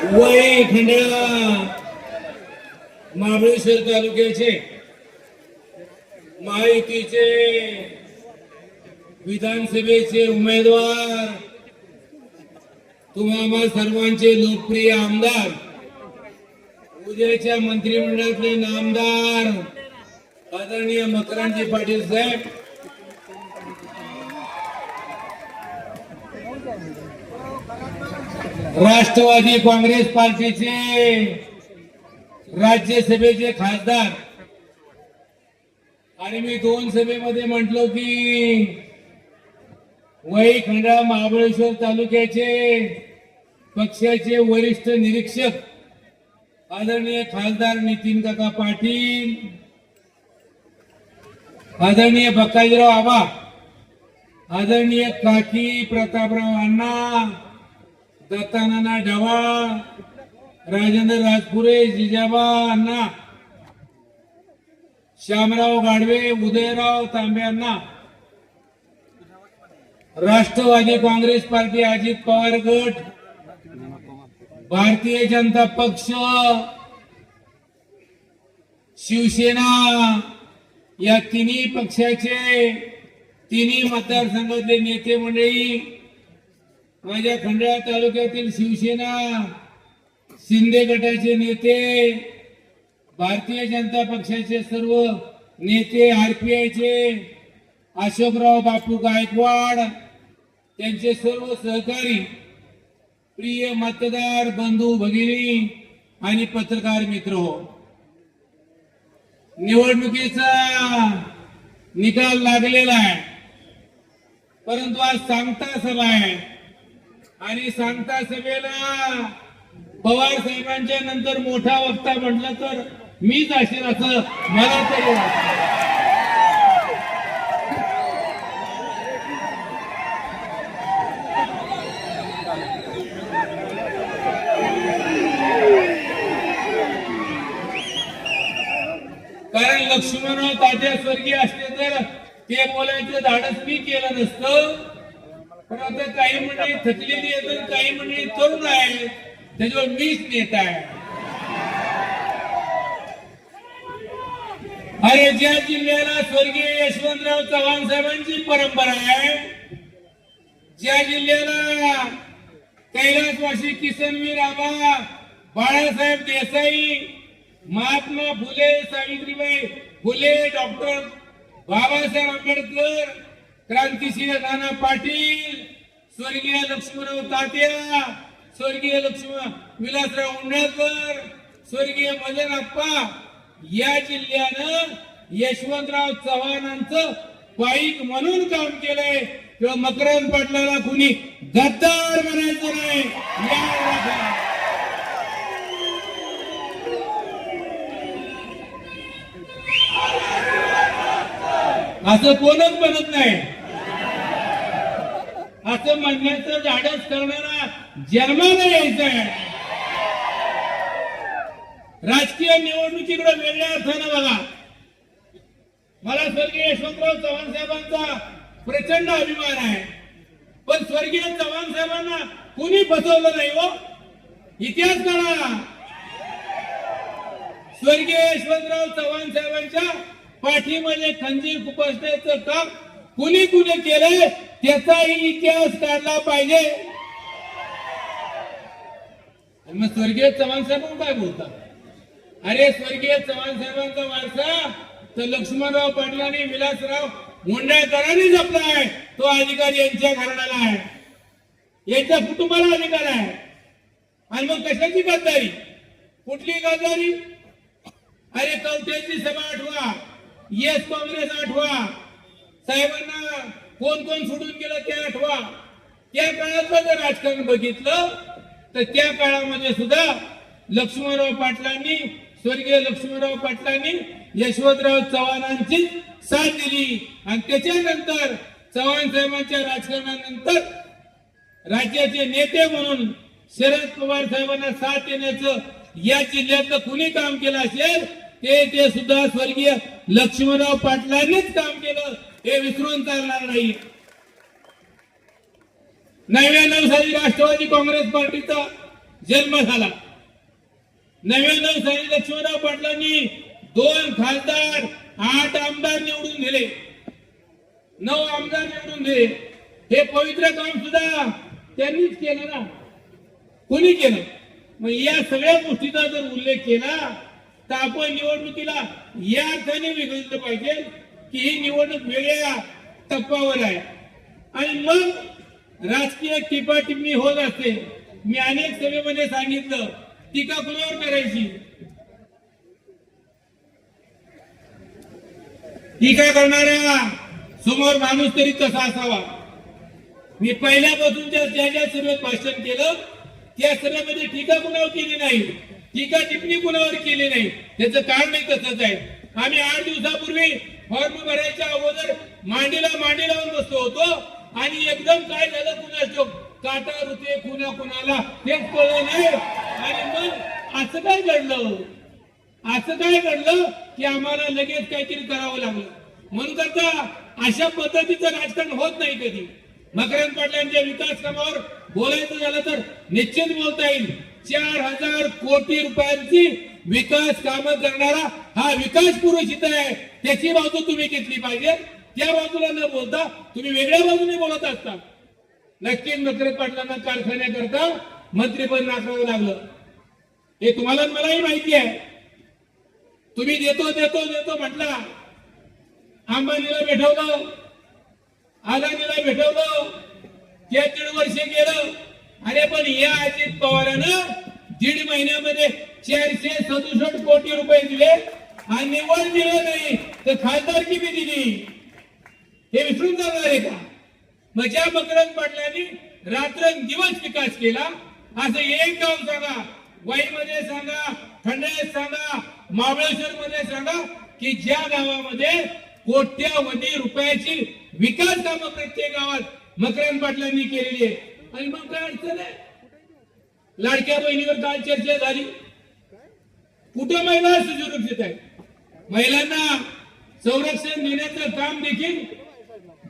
वय महाबळेश्वर तालुक्याचे माहितीचे विधानसभेचे उमेदवार तुम्हाला सर्वांचे लोकप्रिय आमदार उद्याच्या मंत्रिमंडळातले नामदार आदरणीय मकरांजी पाटील साहेब राष्ट्रवादी काँग्रेस पार्टीचे राज्यसभेचे खासदार. आणि मी दोन सभेमध्ये म्हटलो की वही खंडा महाबळेश्वर तालुक्याचे पक्षाचे वरिष्ठ निरीक्षक आदरणीय खासदार नितीन काका पाटील आदरणीय बक्काजीराव आबा आदरणीय काकी प्रतापराव अण्णा दत्तानाना ढवाळ राजेंद्र राजपुरे जिजाबा अण्णा श्यामराव गाडवे उदयराव तांबे अण्णा राष्ट्रवादी काँग्रेस पार्टी अजित पवार गट भारतीय जनता पक्ष शिवसेना या तिन्ही पक्षाचे तिन्ही मतदारसंघातले नेते मंडळी माझ्या खंडाळा तालुक्यातील शिवसेना शिंदे गटाचे नेते भारतीय जनता पक्षाचे सर्व नेते आरपीआयचे अशोकराव बापू गायकवाड त्यांचे सर्व सहकारी प्रिय मतदार बंधू भगिनी आणि पत्रकार मित्र हो. निवडणुकीचा निकाल लागलेला आहे. परंतु आज सांगता सभा आहे. आणि सांगता सभेला पवार साहेबांच्या नंतर मोठा वक्ता म्हटलं तर मीच असेल असं मला तरी कारण लक्ष्मणराव तात्या स्वर्गीय असले तर ते बोलायचं धाडस मी केलं नसतं. पण आता काही मंडळी थकलेली आहेत काही मंडळी तरुण आहे त्याच्यावर मीच नेता आहे. अरे ज्या जिल्ह्याला स्वर्गीय यशवंतराव चव्हाण साहेबांची परंपरा आहे ज्या जिल्ह्याला कैलासवासी किसनवीर आबा बाळासाहेब देसाई महात्मा फुले सावित्रीबाई फुले डॉक्टर बाबासाहेब आंबेडकर क्रांतिसिंह नाना पाटील स्वर्गीय लक्ष्मणराव तात्या स्वर्गीय लक्ष्मण विलासराव उंडाळकर स्वर्गीय मदन अप्पा या जिल्ह्यानं यशवंतराव चव्हाणांचं पाईक म्हणून काम केलंय. किंवा मकरंद पाटलाला कुणी गद्दार म्हणायचं नाही. असं कोणच म्हणत नाही. असं म्हणण्याचं धाडस करणारा जन्माला यायचा आहे. राजकीय निवडणुकीकडे वेगळ्या अर्थानं बघा. मला स्वर्गीय यशवंतराव चव्हाण साहेबांचा प्रचंड अभिमान आहे. पण स्वर्गीय चव्हाण साहेबांना कुणी फसवलं नाही हो? इतिहास काढा. स्वर्गीय यशवंतराव चव्हाण साहेबांच्या पाठीमध्ये खंजीर खुपसण्याचं काम कुणी कुणी केलंय त्याचाही इतिहास काढला पाहिजे. आणि मग स्वर्गीय चव्हाण साहेब काय बोलतात? अरे स्वर्गीय चव्हाण साहेबांचा वारसा तर लक्ष्मणराव पाटलांनी विलासराव मुंडेकरांनी जपला आहे. तो अधिकार यांच्या घराण्याला आहे. यांच्या कुटुंबाला अधिकार आहे. आणि मग कशाची गद्दारी? कुठली गद्दारी? अरे कवठ्याची सभा आठवा. येस काँग्रेस आठवा. साहेबांना कोण कोण सोडून गेलं ते आठवा. त्या काळातलं जर राजकारण बघितलं तर त्या काळामध्ये सुद्धा लक्ष्मणराव पाटलांनी स्वर्गीय लक्ष्मणराव पाटलांनी यशवंतराव चव्हाणांची साथ दिली. आणि त्याच्यानंतर चव्हाण साहेबांच्या राजकारणानंतर राज्याचे नेते म्हणून शरद पवार साहेबांना साथ देण्याचं या जिल्ह्यातलं कुणी काम केलं असेल ते ते सुद्धा स्वर्गीय लक्ष्मणराव पाटलांनीच काम केलं. हे विसरून चालणार नाही. नव्याण्णव साली राष्ट्रवादी काँग्रेस पार्टीचा जन्म झाला. नव्याण्णव साली लक्ष्मणराव पाटलांनी दोन खासदार आठ आमदार निवडून दिले. नऊ आमदार निवडून दिले. हे पवित्र काम सुद्धा त्यांनीच केलं ना. कोणी केलं? मग या सगळ्या गोष्टीचा जर उल्लेख केला तर आपण निवडणुकीला या अर्थाने वेगळं पाहिजे की ही निवडणूक वेगळ्या टप्प्यावर आहे. आणि मग राजकीय टिपाटिपणी होत असते. मी अनेक सभेमध्ये सांगितलं टीका कुणावर करायची? टीका करणाऱ्या समोर माणूस तरी कसा असावा. मी पहिल्यापासून ज्या ज्या ज्या सभेत भाषण केलं त्या सभेमध्ये टीका कुणावर केली नाही? टीका टिप्पणी कुणावर केली नाही? त्याचं कारणही तसंच आहे. आम्ही आठ दिवसापूर्वी फॉर्म भरायच्या अगोदर मांडीला मांडी लावून बसलो होतो आणि एकदम काय झालं कुणाच? काटा रुते कुणा कुणाला तेच कळलं नाही. आणि मग असं काय घडलं? असं काय घडलं की आम्हाला लगेच काहीतरी करावं लागलं. म्हणून करता अशा पद्धतीचं राजकारण होत नाही कधी. मकरंद पाटलांच्या विकास कामावर बोलायचं झालं तर निश्चित बोलता येईल. चार हजार कोटी रुपयांची विकास काम करणारा हा विकास पुरुष इथं आहे. त्याची बाजू तुम्ही घेतली पाहिजे. त्या बाजूला न बोलता तुम्ही वेगळ्या बाजूने बोलत असता. नक्कीच नकरे पाटलांना कारखान्याकरता मंत्रीपद नाकारावं लागलं. हे तुम्हाला मलाही माहिती आहे. तुम्ही देतो देतो देतो म्हटला. अंबानीला भेटवलं. आदानीला भेटवलं. ते दीड वर्ष गेलं. अरे पण या अजित पवारानं दीड महिन्यामध्ये चारशे सदुसष्ट कोटी रुपये दिले आणि निवड दिलं नाही तर खासदारकी बी दिली. हे विसरून जाणार आहे का? मग ज्या मकरंद पाटलांनी रात्रंदिवस विकास केला असं एक गाव सांगा वाईमध्ये सांगा खंडाळ्यात सांगा महाबळेश्वर मध्ये सांगा की ज्या गावामध्ये कोट्यावधी रुपयाची विकास कामं प्रत्येक गावात मकरंद पाटलांनी केलेली आहे आणि मग काय अडचण आहे? लाडक्या बहिणीवर काल चर्चा झाली. कुठं महिला सुरक्षित आहे महिलांना संरक्षण देण्याचं काम देखील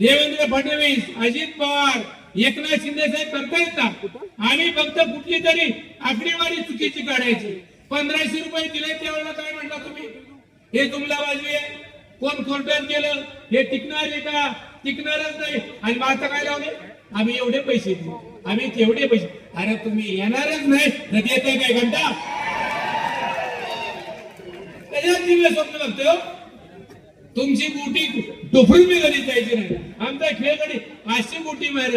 देवेंद्र फडणवीस अजित पवार एकनाथ शिंदे साहेब करतायत का आम्ही फक्त कुठली तरी आकडेवारी चुकीची काढायची. पंधराशे रुपये दिले त्यावेळेला काय म्हणता तुम्ही? हे तुम्हाला वाजवी आहे. कोण कोर्टात गेलं हे टिकणार आहे का? टिकणारच नाही. आणि मग आता काय लावले? आम्ही एवढे पैसे देऊ. आम्ही तेवढे पैसे अरे तुम्ही येणारच नाही. तर देताय काय घंटा? त्याच्यात दिव्य स्वप्न बघतोय तुमची बोटी डोफळून मी घरी जायची नाही. आमचा खेळगडी पाचशे गुटी मार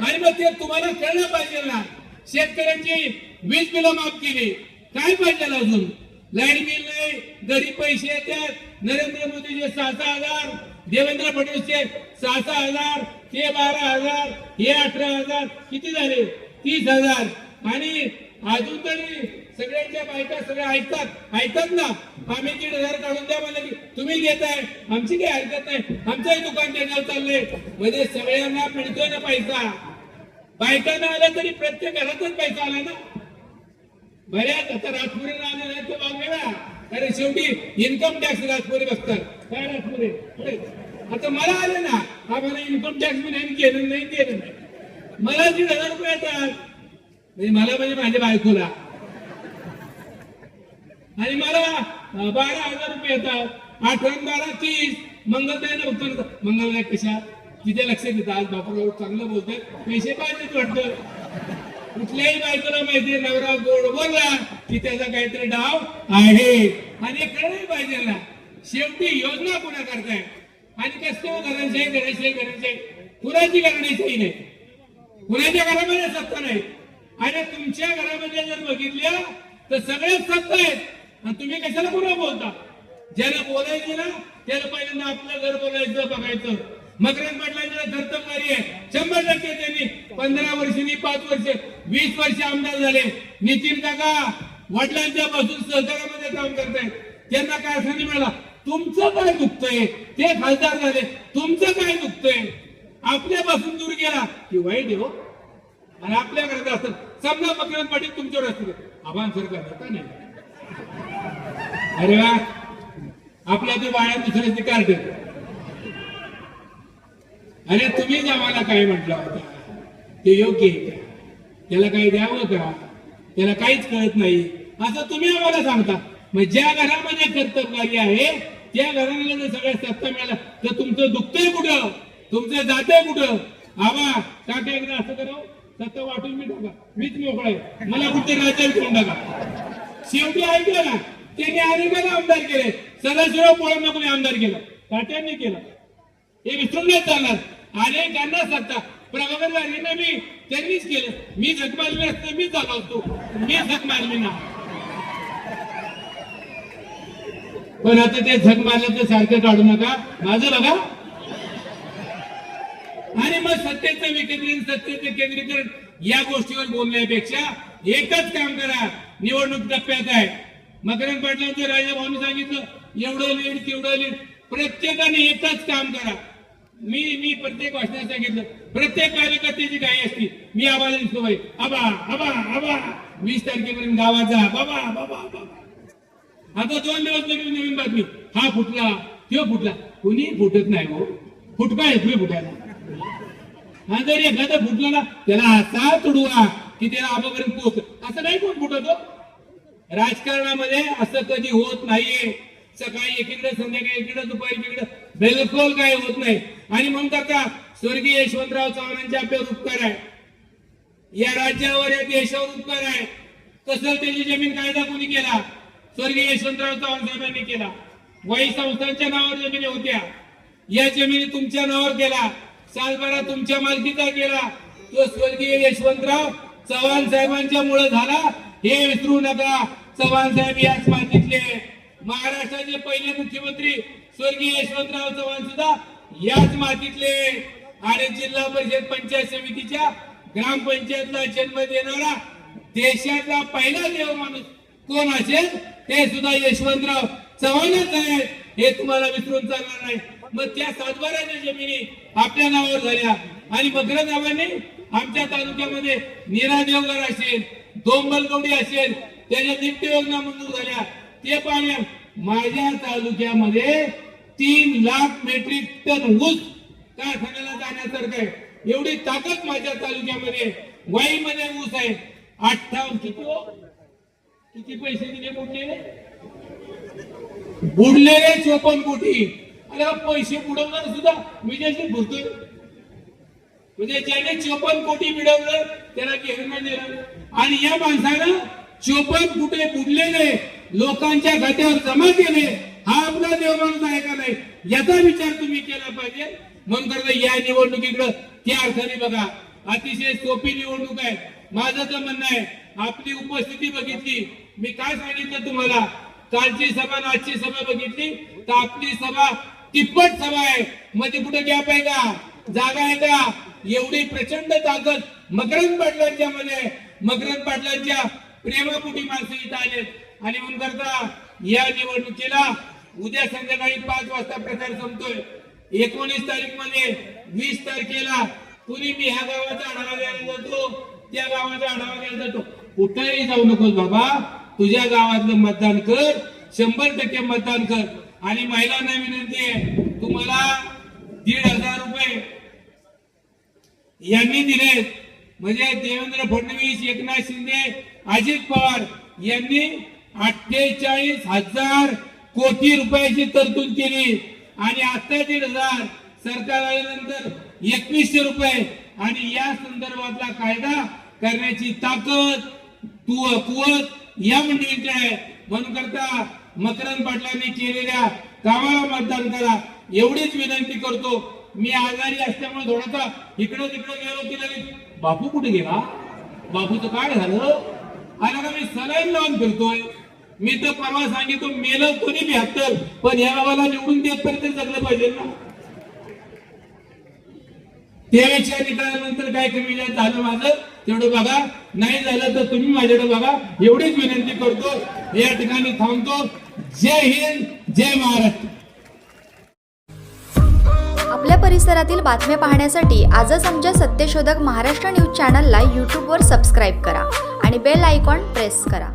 आणि मग ते तुम्हाला कळलं पाहिजे ना. शेतकऱ्यांची वीज बिल माफ केली. काय पाहिजे अजून? लाइट बिल नाही. घरी पैसे येतात. नरेंद्र मोदीचे सहा सहा हजार. देवेंद्र फडणवीसचे सहा सहा हजार ते बारा हजार हे अठरा हजार किती झाले? तीस हजार. आणि अजून तरी सगळ्यांच्या बायका सगळ्या ऐकतात. ऐकतात ना? आम्ही दीड हजार काढून द्या मला की तुम्ही देताय आमची काही हरकत नाही. आमचंही दुकान देण्यावर चाललंय. म्हणजे सगळ्यांना मिळतोय ना पैसा? बायकांना आला तरी प्रत्येक घरातच पैसा आला ना? बऱ्याच आता राजपुरीला आले नाही तो भाग वेगळा कारण शेवटी इन्कम टॅक्स राजपुरी बसतात. काय राजपुरी? आता मला आले ना आम्हाला इन्कम टॅक्स नाही केलं नाही केलं नाही. मला दीड हजार रुपये येतात. म्हणजे मला म्हणजे माझ्या बायकोला. आणि मला बारा हजार रुपये येतात. अठरा बारा तीस. मंगलदाय नव्हतं मंगलदाय कशा? तिथे लक्ष देतात. आज बापूराव चांगलं बोलतोय पैसे पाहिजेत वाटतं. कुठल्याही बायकोला माहितीये नवरा गोड बोलला की त्याचा काहीतरी डाव आहे. आणि कळलंही पाहिजे ना. शेवटी योजना कोणा करताय आणि कसं घरांशाही घरांशाही घरांशाही कुणाची घराण्याशाही नाही. कुणाच्या घरामध्ये सत्ता नाही. आणि तुमच्या घरामध्ये जर बघितल्या तर सगळे सत्ता आहेत. आणि तुम्ही कशाला पुन्हा बोलता? ज्याला बोलायचं ना त्याला पहिल्यांदा आपलं घर बोलायचं बघायचं. मकरंद पाटलांचं कर्तव्यकारी आहे शंभर टक्के त्यांनी पंधरा वर्षांनी पाच वर्ष वीस वर्ष आमदार झाले. नितीन काका वडिलांच्या पासून सहकारामध्ये काम करतायत. त्यांना कारखाने मिळाला. तुमचं काय दुखतंय? ते खासदार झाले. तुमचं काय दुखतंय? आपल्यापासून दूर गेला. की वाईट हो. आणि आपल्या घरात असतात समजा मकरंद पाटील तुमच्यावर असतील. आव्हान सरकार का नाही? अरे वा. आपल्या ते बाळा दुसऱ्याचे कार्ड अरे तुम्ही आम्हाला काय म्हटलं होता? ते योग्य आहे का? त्याला काही द्यावं का? त्याला काहीच कळत नाही. असं तुम्ही आम्हाला सांगता. मग ज्या घरामध्ये कर्तव्यकारी आहे त्या घराण्याला जर सगळ्या सत्ता मिळाला तर तुमचं दुखतंय कुठं? तुमचं जातंय कुठं? आवा काका एकदा असं करा सत्ता वाटून मी टाका. मीच मोकळा आहे. मला कुठे राज्यात घेऊन टाका. शेवटी ऐकलं ना त्यांनी अनेकांना आमदार केले. सदाशिवराव पोळांना कोणी आमदार केलं? काट्यांनी केलं. हे विसरून नाही चालणार. अनेकांना सत्ता. प्रभाकर मी त्यांनीच केलं. मी जगमालवी मारली असतं मी झालो असतो. मी जगमालवी ना पण आता ते झक मारलं तर सारखं काढू नका. माझं बघा. आणि मग सत्तेचं विकेंद्रीकरण सत्तेचं केंद्रीकरण या गोष्टीवर बोलण्यापेक्षा एकच काम करा. निवडणूक टप्प्यात आहे. मकरंद पाटलांचं राजाभाऊनी सांगितलं एवढं लीड तेवढं लीड. प्रत्येकाने एकच काम करा. मी मी प्रत्येक भाषणात सांगितलं प्रत्येक कार्यकर्त्याची काही असती. मी आवाज दिसतो बाई. आबा आबा आबा. वीस तारखेपर्यंत गावात जा. बाबा बाबा बाबा. आता दोन दिवस लगेच नवीन बातमी. हा फुटला तो फुटला. कुणी फुटत नाही हो. फुटका येतोय फुटायला. हा जर एखादा फुटला ना त्याला असा तुडवा की त्याला आपापर्यंत पोहोच असं नाही कोण फुटतो हो. राजकारणामध्ये असं कधी होत नाहीये. सकाळी एकीकडे संध्याकाळी एकीकडे दुपारी एकीकडे. बिलकुल काय होत नाही. आणि म्हणतात का स्वर्गीय यशवंतराव चव्हाणांच्या आपल्यावर उपकार आहे. या राज्यावर या देशावर उपकार आहे. कसं त्याची जमीन कायदा कोणी केला? स्वर्गीय यशवंतराव चव्हाण साहेबांनी केला. वाई संस्थांच्या नावावर जमिनी होत्या. या जमिनी तुमच्या नावावर केला सालबारा तुमच्या मालकीचा केला तो स्वर्गीय यशवंतराव चव्हाण साहेबांच्या मुळे झाला. हे विसरू नका. चव्हाण साहेब याच मातीतले. महाराष्ट्राचे पहिले मुख्यमंत्री स्वर्गीय यशवंतराव चव्हाण सुद्धा याच मातीतले. आणि जिल्हा परिषद पंचायत समितीच्या ग्रामपंचायतला जन्म देणारा देशातला पहिला देव माणूस कोण असेल? ते सुद्धा यशवंतराव चव्हाणच आहे हे तुम्हाला विसरून चालणार नाही. मग त्या सातबाराच्या जमिनी आपल्या नावावर झाल्या. आणि मकरंद नावाने आमच्या तालुक्यामध्ये नीरा देवघर असेल दोंबलगौडी असेल त्याच्या नित्य योजना मंजूर झाल्या. ते पाण्या माझ्या तालुक्यामध्ये तीन लाख मेट्रिक टन ऊस कारखान्याला जाण्यासारखं आहे. एवढी ताकद माझ्या तालुक्यामध्ये. वाईमध्ये ऊस आहे. अठ्ठावन्न किती किती पैसे दिले बुडलेले बुडलेले चोपन्न कोटी. अरे पैसे बुडवणार सुद्धा विदेशी भरतोय म्हणजे ज्याने चोपन्न कोटी मिळवलं त्याला घेणं दिलं. आणि या माणसानं चोपन्न कुठे बुडलेले लोकांच्या खात्यावर जमा केले. हा आपला देव माणूस आहे का नाही? याचा विचार तुम्ही केला पाहिजे. म्हणून करता या निवडणुकीकडं त्या अर्थाने बघा. अतिशय सोपी निवडणूक आहे. माझं तर म्हणणं आहे आपली उपस्थिती बघितली. मी काय सांगितलं तुम्हाला? कालची सभा आजची सभा बघितली? तर आपली सभा तिप्पट सभा आहे. मध्ये कुठे गॅप आहे का? जागा आहे का? एवढी प्रचंड ताकद मकरंद पाटलांच्या मध्ये मकरंद पाटलांच्या प्रेमापुटी माणसं इथं आलेत. आणि म्हणून करता या निवडणुकीला उद्या संध्याकाळी पाच वाजता प्रचार संपतोय. एकोणीस तारीखमध्ये वीस तारखेला कुणी मी ह्या गावाचा आढावा घ्यायला जातो. त्या गावाचा आढावा घ्यायला जातो. कुठेही जाऊ नकोस बाबा. तुझ्या गावातलं मतदान कर शंभर टक्के मतदान कर. आणि महिलांना विनंती आहे तुम्हाला दीड हजार रुपये यांनी दिलेत. म्हणजे देवेंद्र फडणवीस एकनाथ शिंदे अजित पवार यांनी अठ्ठेचाळीस हजार कोटी रुपयाची तरतूद केली. आणि आता दीड हजार सरकार आल्यानंतर एकवीसशे रुपये. आणि या संदर्भातला कायदा करण्याची ताकद तू कुवत या मंडळीचे आहे म्हणून करता मकरंद पाटलांनी केलेल्या कामाला मतदान करा. एवढीच विनंती करतो. मी आजारी असल्यामुळे थोडासा इकडं तिकडं गेलो की लगेच बापू कुठे गेला? बापूचं काय झालं? आणि आता मी सलाईन लावून फिरतोय. मी तर परवा सांगितलं मेलं कोणी बहात्तर पण या गावाला निवडून देत देतपर्यंत जगलं पाहिजे ना. तेवीसच्या निकालानंतर काय कमी झालं माझं. तेवढं बघा नाही झालं तर तुम्ही माझ्याकडे बघा एवढीच विनंती करतो या ठिकाणी थांबतो. जय हिंद जय महाराष्ट्र. आपल्या परिसरातील बातम्या पाहण्यासाठी आजच आमच्या सत्यशोधक महाराष्ट्र न्यूज चॅनलला यूट्यूबवर सबस्क्राईब करा आणि बेल आयकॉन प्रेस करा.